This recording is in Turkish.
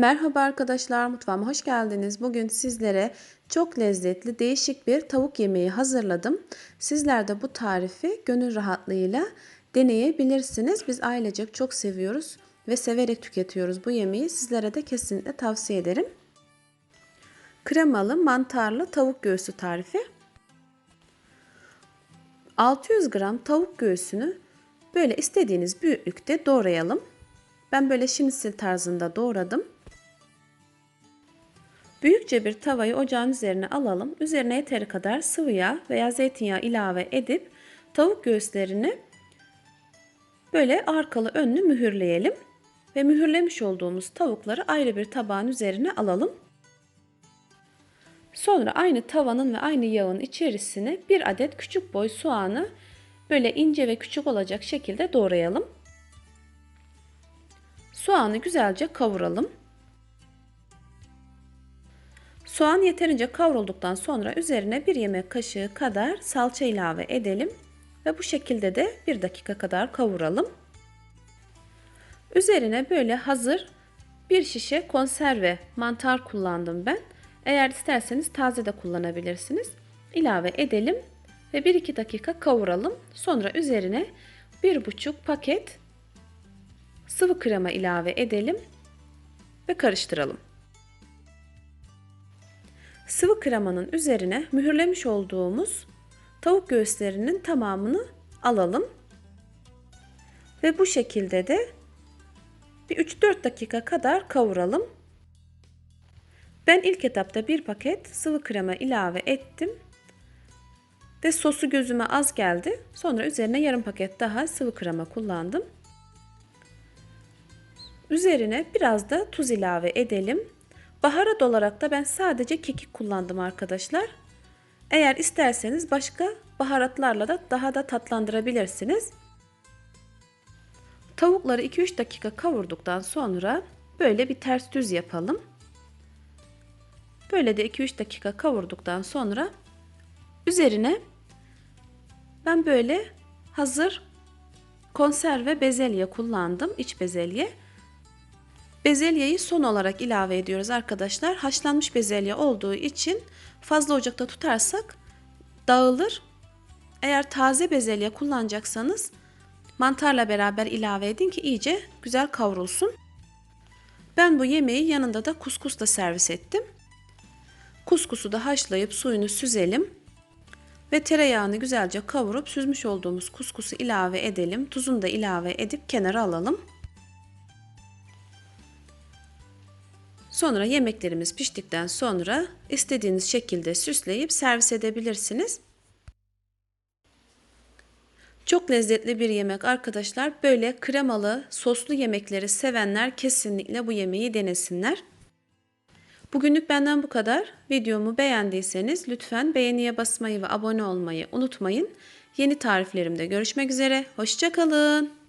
Merhaba arkadaşlar, mutfağıma hoş geldiniz. Bugün sizlere çok lezzetli, değişik bir tavuk yemeği hazırladım. Sizler de bu tarifi gönül rahatlığıyla deneyebilirsiniz. Biz ailecek çok seviyoruz ve severek tüketiyoruz bu yemeği. Sizlere de kesinlikle tavsiye ederim. Kremalı, mantarlı tavuk göğsü tarifi. 600 gram tavuk göğsünü böyle istediğiniz büyüklükte doğrayalım. Ben böyle şimdisil tarzında doğradım. Büyükçe bir tavayı ocağın üzerine alalım. Üzerine yeteri kadar sıvı yağ veya zeytinyağı ilave edip tavuk göğüslerini böyle arkalı önlü mühürleyelim. Ve mühürlemiş olduğumuz tavukları ayrı bir tabağın üzerine alalım. Sonra aynı tavanın ve aynı yağın içerisine bir adet küçük boy soğanı böyle ince ve küçük olacak şekilde doğrayalım. Soğanı güzelce kavuralım. Soğan yeterince kavrulduktan sonra üzerine bir yemek kaşığı kadar salça ilave edelim ve bu şekilde de bir dakika kadar kavuralım. Üzerine böyle hazır bir şişe konserve mantar kullandım ben. Eğer isterseniz taze de kullanabilirsiniz. İlave edelim ve 1-2 dakika kavuralım. Sonra üzerine 1,5 paket sıvı krema ilave edelim ve karıştıralım. Sıvı kremanın üzerine mühürlemiş olduğumuz tavuk göğüslerinin tamamını alalım. Ve bu şekilde de bir 3-4 dakika kadar kavuralım. Ben ilk etapta bir paket sıvı krema ilave ettim. Ve sosu gözüme az geldi. Sonra üzerine yarım paket daha sıvı krema kullandım. Üzerine biraz da tuz ilave edelim. Baharat olarak da ben sadece kekik kullandım arkadaşlar. Eğer isterseniz başka baharatlarla da daha da tatlandırabilirsiniz. Tavukları 2-3 dakika kavurduktan sonra böyle bir ters düz yapalım. Böyle de 2-3 dakika kavurduktan sonra üzerine ben böyle hazır konserve bezelye kullandım. iç bezelye. Bezelyeyi son olarak ilave ediyoruz arkadaşlar. Haşlanmış bezelye olduğu için fazla ocakta tutarsak dağılır. Eğer taze bezelye kullanacaksanız mantarla beraber ilave edin ki iyice güzel kavrulsun. Ben bu yemeği yanında da kuskusla servis ettim. Kuskusu da haşlayıp suyunu süzelim. Ve tereyağını güzelce kavurup süzmüş olduğumuz kuskusu ilave edelim. Tuzunu da ilave edip kenara alalım. Sonra yemeklerimiz piştikten sonra istediğiniz şekilde süsleyip servis edebilirsiniz. Çok lezzetli bir yemek arkadaşlar. Böyle kremalı, soslu yemekleri sevenler kesinlikle bu yemeği denesinler. Bugünlük benden bu kadar. Videomu beğendiyseniz lütfen beğeniye basmayı ve abone olmayı unutmayın. Yeni tariflerimde görüşmek üzere. Hoşçakalın.